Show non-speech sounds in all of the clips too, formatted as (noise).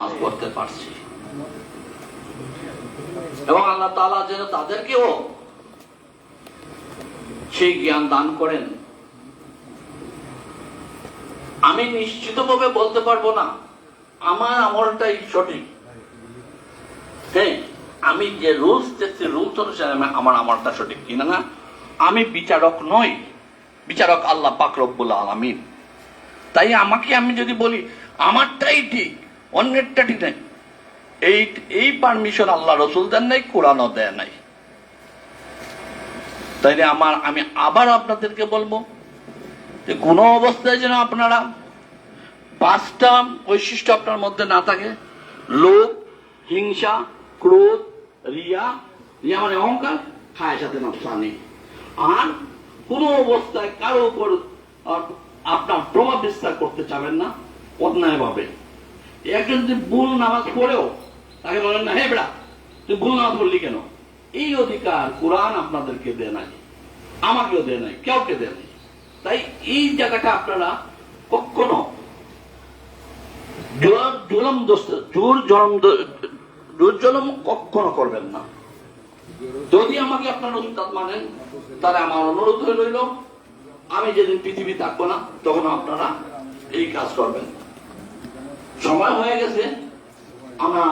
করতে পারছি। এবং আল্লাহ তালা যেন তাদেরকেও সেই জ্ঞান দান করেন। আমি নিশ্চিতভাবে বলতে পারব না, আমার আমলটাই সঠিক। হ্যাঁ আমি যে রুলস দেখছি রুলস অনুসারে আমার আমলটা সঠিক কিনা না, আমি বিচারক নই। বিচারক আল্লাহ পাক রব্বুল আলামিন। তাই আমাকে আমি যদি বলি, আমারটাই ঠিক অন্যেরটা ঠিক নাই। এই এই পারমিশন আল্লাহ রসুল দেন নাই, কোরআনও দেয় নাই। তাইলে আমার আমি আবার আপনাদেরকে বলব যে কোনো অবস্থায় যেন আপনারা পাঁচটা বৈশিষ্ট্য আপনার মধ্যে না থাকে। লোভ, হিংসা, ক্রোধ, রিয়া রিয়া মানে অহংকার খায় সাথে নফসানি। আর কোনো অবস্থায় কারও উপর আপনার প্রভাব বিস্তার করতে চাবেন না অন্যায় ভাবে একজন যদি ভুল নামাজ পড়েও, তাকে বলেন, না, হে বেড়া, তুই ভুল নামাজ পড়লি কেন? এই অধিকার কোরআন আপনাদেরকে দেয় নাই, আমাকেও দেয় নাই, কেউকে দেয় নাই। তাই এই জায়গাটা আপনারা কখনো জুলম জোর জলম জোর জলম কখনো করবেন না। যদি আমাকে আপনার উস্তাদ মানেন, তাহলে আমার অনুরোধ হয়ে রইল, আমি যেদিন পৃথিবী থাকব না তখন আপনারা এই কাজ করবেন। সময় হয়ে গেছে। আমরা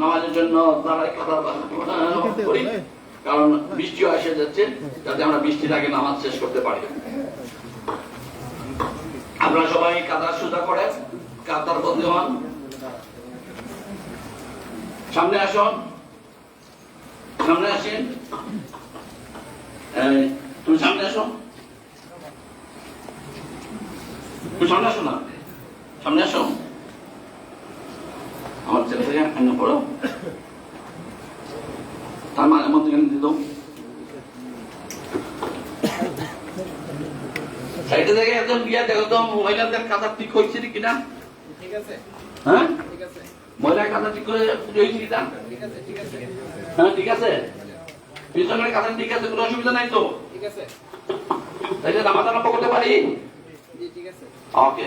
নামাজের জন্য কারণ বৃষ্টিও এসে যাচ্ছে, যাতে আমরা বৃষ্টির আগে নামাজ শেষ করতে পারি। আপনারা সবাই কাতার সুদা করেন, কাতার বন্দী হন সামনে আসুন। সামনে আসেন। তুমি সামনে আসো। তুমি সামনে আসো না? সামনে আসো। পড়ো তার মানে মধ্যে এখানে দিত সাইডে থেকে একদম গিয়া দেখো তো মহিলাদের কাঁথা ঠিক হয়েছে কিনা ঠিক আছে হ্যাঁ ঠিক আছে মহিলার কাঁথা ঠিক করে হয়েছে কিনা ঠিক আছে ঠিক আছে হ্যাঁ ঠিক আছে পিছনের কাঁথা ঠিক আছে কোনো অসুবিধা নাই তো ঠিক আছে তাইলে নামাজ করতে পারি জি ঠিক আছে ওকে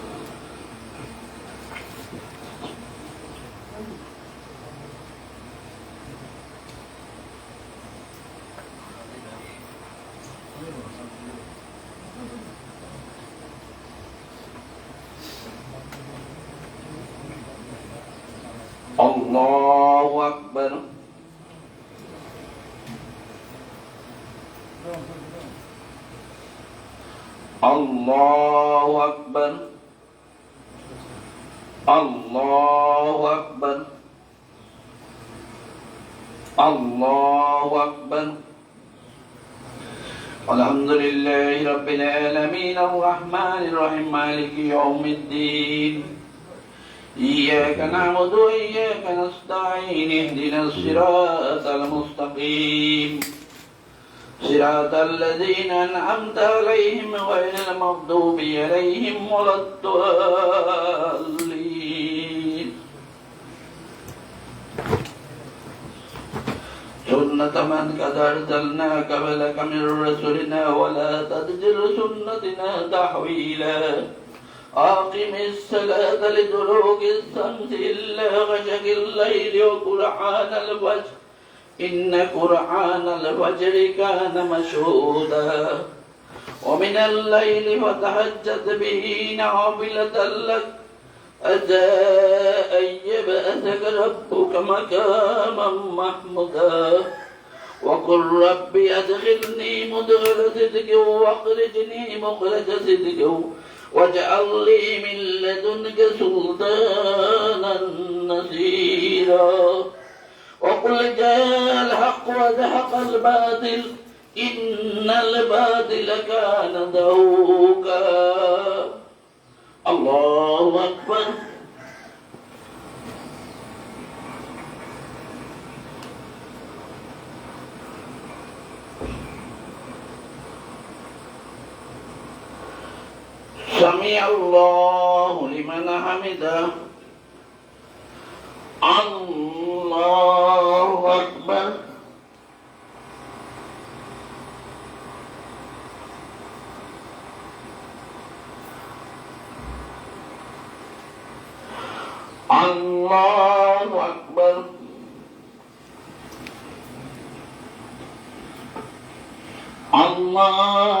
الله أكبر. الله أكبر. الله أكبر. الحمد لله رب العالمين. الرحمن الرحيم. مالك يوم الدين. إياك نعبد وإياك نستعين. اهدنا الصراط المستقيم. صراط الذين أنعمت عليهم غير المغضوب عليهم ولا الضالين. سنة من قد أرسلنا قبلك من رسلنا ولا تجد سنتنا تحويلا. أقم الصلاة لدلوك الشمس إلا غشق الليل وقرآن الفجر إن قرآن الفجر كان مشهودا. ومن الليل فتهجد به نافلة لك. أتى أن يبأسك ربك مكاما محمودا. وقل رب أدخلني مدخل صدق واخرجني مخرج صدق. واجعل لي من لدنك سلطانا نصيرا. وقل جاء الحق وزهق الباطل إن الباطل كان ذوقا. الله أكبر. سمع الله لمن حمده. الله Well, Allahu Akbar. Allah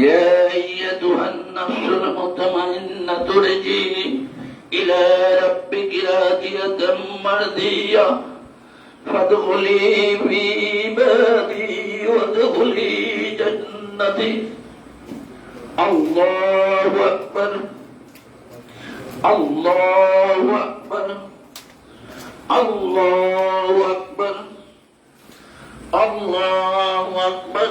يا أيتها النفس المطمئنة ارجعي إلى ربك راضية مرضية فادخلي في عبادي وادخلي جنتي الله أكبر الله أكبر الله أكبر الله أكبر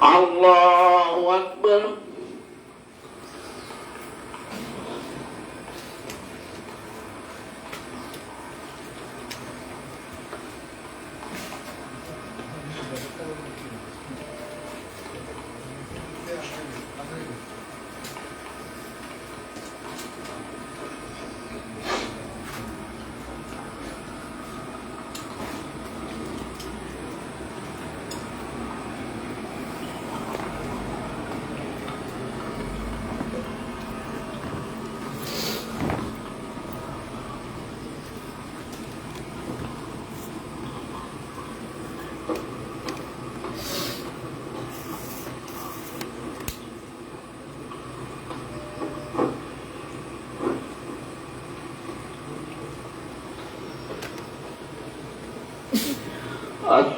Allahu Akbar.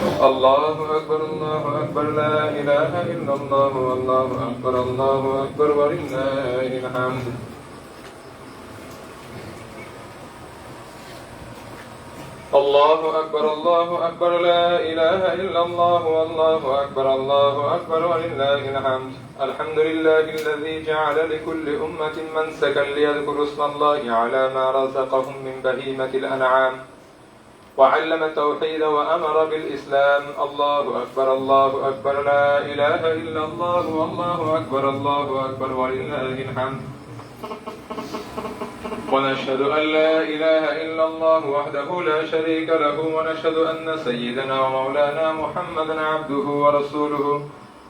الله أكبر الله أكبر لا إله إلا الله والله أكبر الله أكبر ولله الحمد الله أكبر الله أكبر لا إله إلا الله والله أكبر الله أكبر ولله الحمد الحمد لله الذي جعل لكل أمة منسكا ليذكروا اسم الله على ما رزقهم من بهيمة الأنعام وعلم التوحيد وأمر بالإسلام. الله أكبر الله أكبر لا إله إلا الله والله أكبر الله أكبر ولله الحمد. (laughs) ونشهد أن لا إله إلا الله وحده لا شريك له ونشهد أن سيدنا ومولانا محمدا عبده ورسوله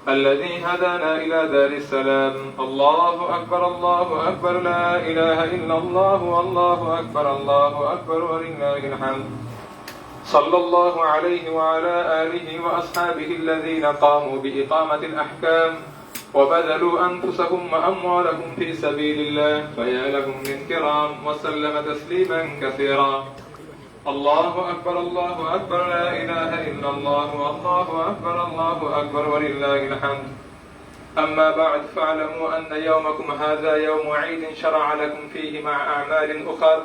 الذي هدانا إلى دار السلام. الله أكبر الله أكبر لا إله إلا الله والله أكبر الله أكبر ولله الحمد. صلى الله عليه وعلى آله وأصحابه الذين قاموا بإقامة الأحكام وبذلوا أنفسهم وأموالهم في سبيل الله فيا لهم من كرام وسلم تسليما كثيرا. الله أكبر الله أكبر لا إله إلا الله والله أكبر الله أكبر ولله الحمد. أما بعد فاعلموا أن يومكم هذا يوم عيد شرع لكم فيه مع أعمال أخر.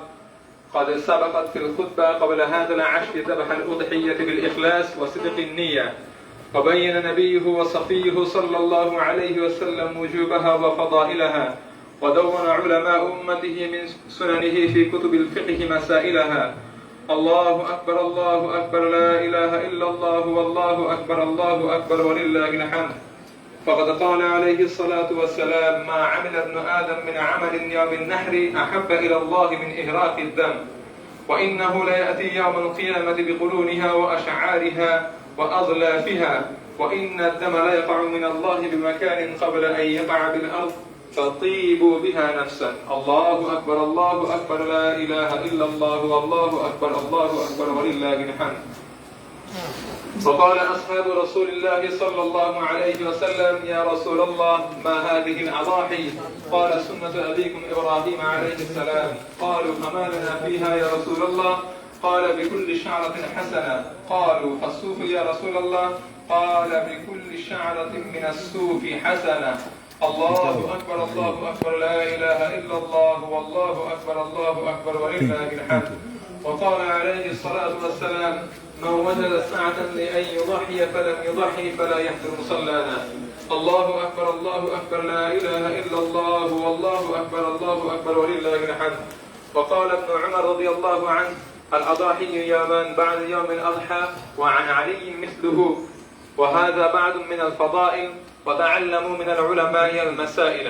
قد سبقت في الخطبة قبل هذا العشر ذبح الأضحية بالإخلاص وصدق النية. وبين نبيه وصفيه صلى الله عليه وسلم وجوبها وفضائلها ودون علماء أمته من سننه في كتب الفقه مسائلها. الله أكبر الله أكبر لا إله إلا الله والله أكبر الله أكبر ولله الحمد. فقد قال عليه الصلاة والسلام ما عمل ابن آدم من عمل يوم النحر أحب إلى الله من إهراق الدم. وإنه ليأتي يوم القيامة بقرونها وأشعارها وأظلافها وإن الدم لا يقع من الله بمكان قبل أن يقع بالأرض فطيبوا بها نفسا. الله أكبر الله أكبر لا إله إلا الله والله أكبر الله أكبر ولله الحمد. وقال أصحاب رسول الله صلى الله عليه وسلم يا رسول الله ما هذه الأضاحي؟ قال سنة أبيكم إبراهيم عليه السلام. قالوا فما لنا فيها يا رسول الله؟ قال بكل شعرة حسنة. قالوا فالصوف يا رسول الله؟ قال بكل شعرة من السوف حسنة. الله أكبر الله أكبر. لا إله إلا الله والله أكبر الله أكبر ولله الحمد. وقال عليه الصلاة والسلام من وجد سعة لأن يضحي فلم يضحي فلا يحضر مصلانا الله أكبر الله أكبر لا إله إلا الله والله أكبر الله أكبر ولله الحمد. وقال ابن عمر رضي الله عنه الأضاحي يومان بعد يوم الأضحى وعن علي مثله. وهذا بعد من الفضائل وتعلموا من العلماء المسائل.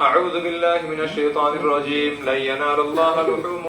أعوذ بالله من الشيطان الرجيم. لن ينال الله لحوم